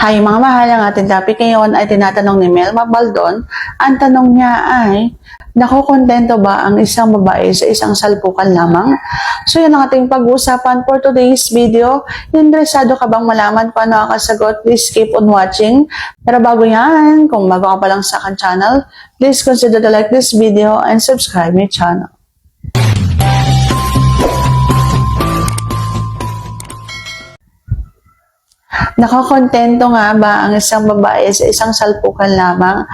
Hi mga mahal, ang ating topic ngayon ay tinatanong ni Melma Baldon. Ang tanong niya ay, nakukontento ba ang isang babae sa isang salpukan lamang? So yan ang ating pag-uusapan for today's video. Interesado ka bang malaman paano ang kasagot? Please keep on watching. Pero bago yan, kung bago ka pa lang sa akin channel, please consider to like this video and subscribe my channel. Nakakontento nga ba ang isang babae sa isang salpukan lamang?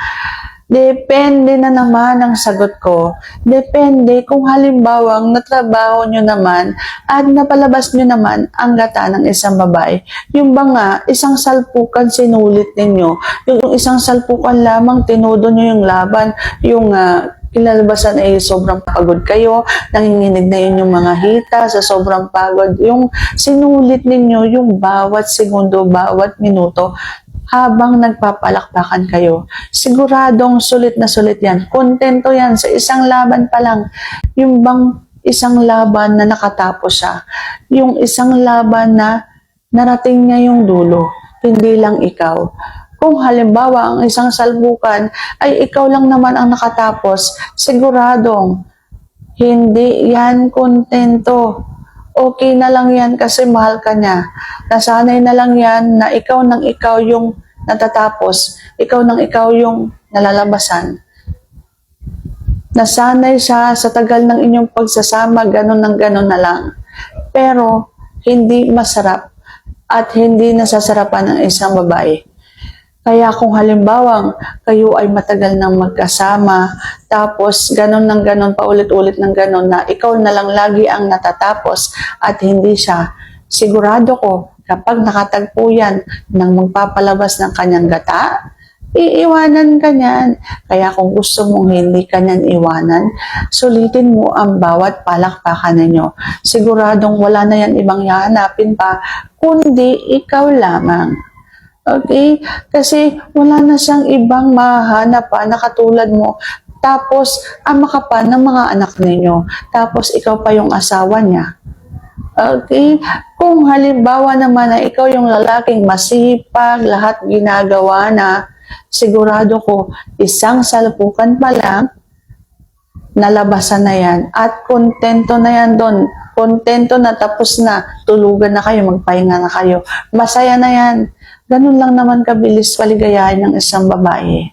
Depende na naman ang sagot ko. Depende kung halimbawa natrabaho nyo naman at napalabas nyo naman ang gata ng isang babae. Yung ba nga, isang salpukan sinulit ninyo. Yung isang salpukan lamang tinudo nyo yung laban. Yung ah, kinalabasan ay sobrang pagod kayo, nanginginig na yun yung mga hita sa sobrang pagod. Yung sinulit ninyo yung bawat segundo, bawat minuto habang nagpapalakpakan kayo. Siguradong sulit na sulit yan. Kontento yan sa isang laban pa lang. Yung bang isang laban na nakatapos siya. Yung isang laban na narating niya yung dulo. Hindi lang ikaw. Kung halimbawa ang isang salbukan ay ikaw lang naman ang nakatapos, siguradong hindi yan kontento. Okay na lang yan kasi mahal ka niya. Nasanay na lang yan na ikaw nang ikaw yung natatapos, ikaw nang ikaw yung nalalabasan. Nasanay siya sa tagal ng inyong pagsasama, ganun ng ganun na lang. Pero, hindi masarap at hindi nasasarapan ng isang babae. Kaya kung halimbawang kayo ay matagal nang magkasama, tapos ganun ng ganun, paulit-ulit ng ganun na ikaw na lang lagi ang natatapos at hindi siya, sigurado ko kapag nakatagpo yan ng magpapalabas ng kanyang gata, iiwanan ka niyan. Kaya kung gusto mong hindi ka niyan iwanan, sulitin mo ang bawat palakpakan ninyo. Siguradong wala na yan ibang hahanapin pa, kundi ikaw lamang. Okay? Kasi wala na siyang ibang mahanap pa na katulad mo. Tapos, ama ka pa ng mga anak ninyo. Tapos, ikaw pa yung asawa niya. Okay? Kung halimbawa naman na ikaw yung lalaking masipag, lahat ginagawa na, sigurado ko, isang salpukan pa lang, nalabasan na yan. At kontento na yan doon. Kontento na tapos na. Tulugan na kayo, magpahinga na kayo. Masaya na yan. Ganun lang naman kabilis paligayahin ng isang babae.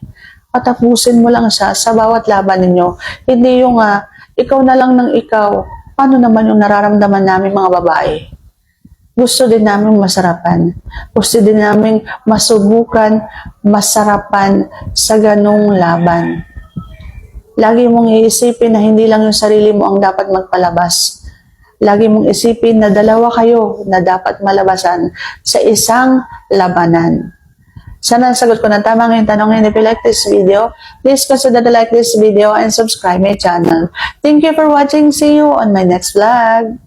Patapusin mo lang siya sa bawat laban ninyo. Hindi yung ah, ikaw na lang ng ikaw. Paano naman yung nararamdaman namin mga babae? Gusto din namin masarapan. Gusto din namin masubukan, masarapan sa ganong laban. Lagi mong iisipin na hindi lang yung sarili mo ang dapat magpalabas. Lagi mong isipin na dalawa kayo na dapat malabasan sa isang labanan. Sana nasagot ko ng tama ngayong tanong ngayon. If you like this video, please consider to like this video and subscribe my channel. Thank you for watching. See you on my next vlog.